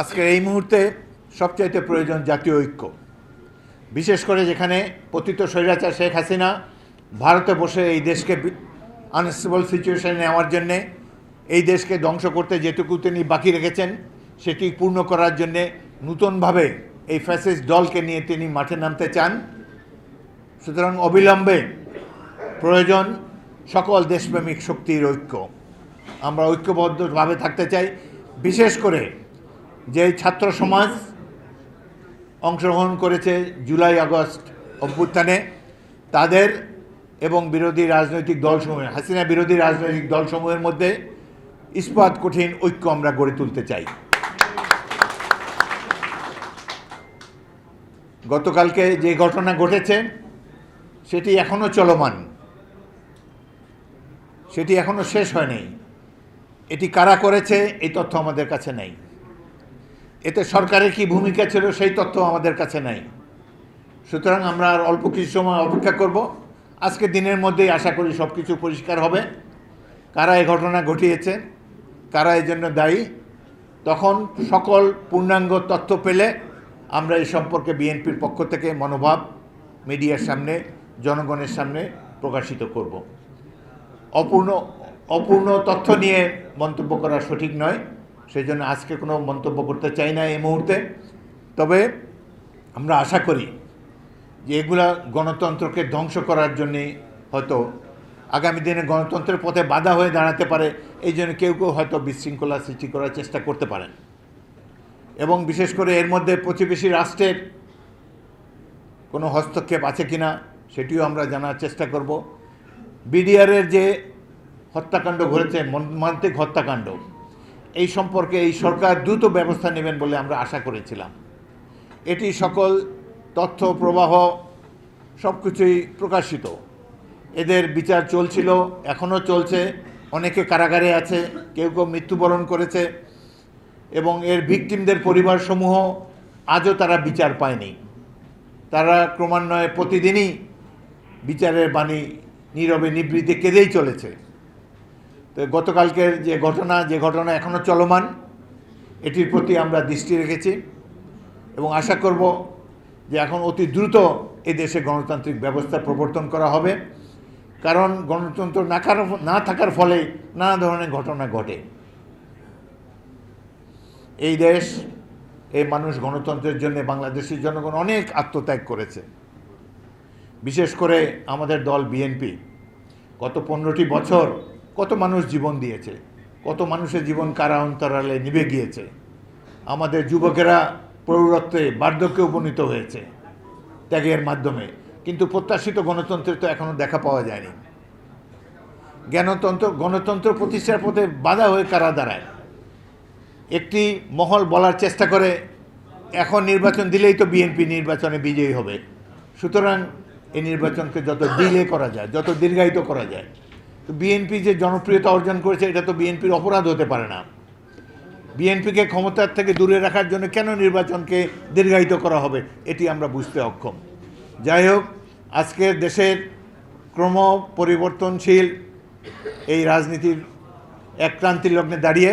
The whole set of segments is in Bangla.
আজকের এই মুহূর্তে সবচাইতে প্রয়োজন জাতীয় ঐক্য। বিশেষ করে যেখানে পতিত স্বৈরাচার শেখ হাসিনা ভারতে বসে এই দেশকে আনস্টেবল সিচুয়েশনে নেওয়ার জন্যে, এই দেশকে ধ্বংস করতে যেটুকু তিনি বাকি রেখেছেন, সেটি পূর্ণ করার জন্যে নূতনভাবে এই ফ্যাসিস্ট দলকে নিয়ে তিনি মাঠে নামতে চান। সুতরাং অবিলম্বে প্রয়োজন সকল দেশপ্রেমিক শক্তির ঐক্য। আমরা ঐক্যবদ্ধভাবে থাকতে চাই। বিশেষ করে যে ছাত্র সমাজ অংশগ্রহণ করেছে জুলাই আগস্ট অভ্যুত্থানে, তাদের এবং বিরোধী রাজনৈতিক দলসমূহ হাসিনা বিরোধী রাজনৈতিক দলসমূহের মধ্যে ইস্পাত কঠিন ঐক্য আমরা গড়ে তুলতে চাই। গতকালকে যে ঘটনা ঘটেছে, সেটি এখনও চলমান। সেটি এখনও শেষ হয়নি। এটি কারা করেছে, এই তথ্য আমাদের কাছে নেই। এতে সরকারের কি ভূমিকা ছিল সেই তথ্য আমাদের কাছে নাই। সুতরাং আমরা আর অল্প কিছু সময় অপেক্ষা করব। আজকে দিনের মধ্যেই আশা করি সব কিছু পরিষ্কার হবে। কারা এই ঘটনা ঘটিয়েছে, কারা এই জন্য দায়ী, তখন সকল পূর্ণাঙ্গ তথ্য পেলে আমরা এই সম্পর্কে বিএনপির পক্ষ থেকে মনোভাব মিডিয়ার সামনে, জনগণের সামনে প্রকাশিত করব। অপূর্ণ অপূর্ণ তথ্য নিয়ে মন্তব্য করা সঠিক নয়। সেই জন্য আজকে কোনো মন্তব্য করতে চাই না এই মুহূর্তে। তবে আমরা আশা করি যে এগুলা গণতন্ত্রকে ধ্বংস করার জন্যে হয়তো আগামী দিনে গণতন্ত্রের পথে বাধা হয়ে দাঁড়াতে পারে, এই জন্য কেউ কেউ হয়তো বিশৃঙ্খলা সৃষ্টি করার চেষ্টা করতে পারেন। এবং বিশেষ করে এর মধ্যে প্রতিবেশী রাষ্ট্রের কোনো হস্তক্ষেপ আছে কিনা সেটিও আমরা জানার চেষ্টা করব। বিডিআরের যে হত্যাকাণ্ড ঘটেছে মর্মান্তিক হত্যাকাণ্ড এই সম্পর্কে এই সরকার দ্রুত ব্যবস্থা নেবেন বলে আমরা আশা করেছিলাম। এটি সকল তথ্য, প্রবাহ সব কিছুই প্রকাশিত। এদের বিচার চলছিল, এখনও চলছে। অনেকে কারাগারে আছে, কেউ কেউ মৃত্যুবরণ করেছে এবং এর ভিকটিমদের পরিবারসমূহ আজও তারা বিচার পায়নি। তারা ক্রমান্বয়ে প্রতিদিনই বিচারের বাণী নীরবে নিবৃত্তি কেঁদেই চলেছে। তো গতকালকের যে ঘটনা যে ঘটনা এখনও চলমান, এটির প্রতি আমরা দৃষ্টি রেখেছি এবং আশা করব যে এখন অতি দ্রুত এই দেশে গণতান্ত্রিক ব্যবস্থা প্রবর্তন করা হবে। কারণ গণতন্ত্র না না থাকার ফলে নানা ধরনের ঘটনা ঘটে। এই দেশ এই মানুষ গণতন্ত্রের জন্য বাংলাদেশের জনগণ অনেক আত্মত্যাগ করেছে। বিশেষ করে আমাদের দল বিএনপি। গত পনেরোটি বছর কত মানুষ জীবন দিয়েছে, কত মানুষের জীবন কারা অন্তরালে নিভে গিয়েছে। আমাদের যুবকেরা প্রৌঢ়ত্বে বার্ধক্যে উপনীত হয়েছে ত্যাগের মাধ্যমে, কিন্তু প্রত্যাশিত গণতন্ত্রের তো এখনও দেখা পাওয়া যায়নি। জ্ঞানতন্ত্র, গণতন্ত্র প্রতিষ্ঠার পথে বাধা হয়ে কারা দাঁড়ায়? একটি মহল বলার চেষ্টা করে, এখন নির্বাচন দিলেই তো বিএনপি নির্বাচনে বিজয়ী হবে। সুতরাং এই নির্বাচনকে যত ডিলে করা যায়, যত দীর্ঘায়িত করা যায় তো বিএনপি যে জনপ্রিয়তা অর্জন করেছে, এটা তো বিএনপির অপরাধ হতে পারে না। বিএনপিকে ক্ষমতার থেকে দূরে রাখার জন্য কেন নির্বাচনকে দীর্ঘায়িত করা হবে, এটি আমরা বুঝতে অক্ষম। যাই হোক আজকের দেশের ক্রম পরিবর্তনশীল এই রাজনীতির এক ক্রান্তির লগ্নে দাঁড়িয়ে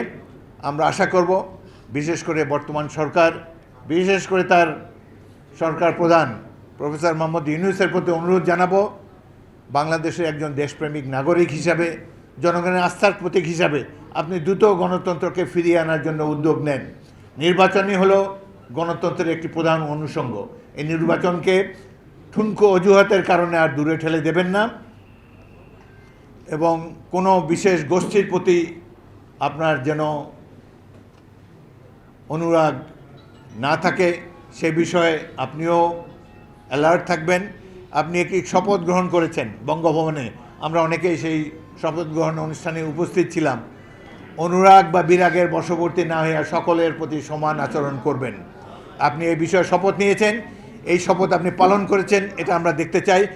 আমরা আশা করব, বিশেষ করে বর্তমান সরকার, বিশেষ করে তার সরকার প্রধান প্রফেসর মোহাম্মদ ইউনুসের প্রতি অনুরোধ জানাব। বাংলাদেশের একজন দেশপ্রেমিক নাগরিক হিসাবে, জনগণের আস্থার প্রতীক হিসাবে আপনি দ্রুত গণতন্ত্রকে ফিরিয়ে আনার জন্য উদ্যোগ নেন। নির্বাচনই হলো গণতন্ত্রের একটি প্রধান অনুষঙ্গ। এই নির্বাচনকে ঠুনকো অজুহাতের কারণে আর দূরে ঠেলে দেবেন না এবং কোনো বিশেষ গোষ্ঠীর প্রতি আপনার যেন অনুরাগ না থাকে, সে বিষয়ে আপনিও অ্যালার্ট থাকবেন। আপনি একটি শপথ গ্রহণ করেছেন বঙ্গভবনে। আমরা অনেকেই সেই শপথ গ্রহণ অনুষ্ঠানে উপস্থিত ছিলাম। অনুরাগ বা বিরাগের বশবর্তী না হইয়া সকলের প্রতি সমান আচরণ করবেন। আপনি এই বিষয়ে শপথ নিয়েছেন। এই শপথ আপনি পালন করেছেন, এটা আমরা দেখতে চাই।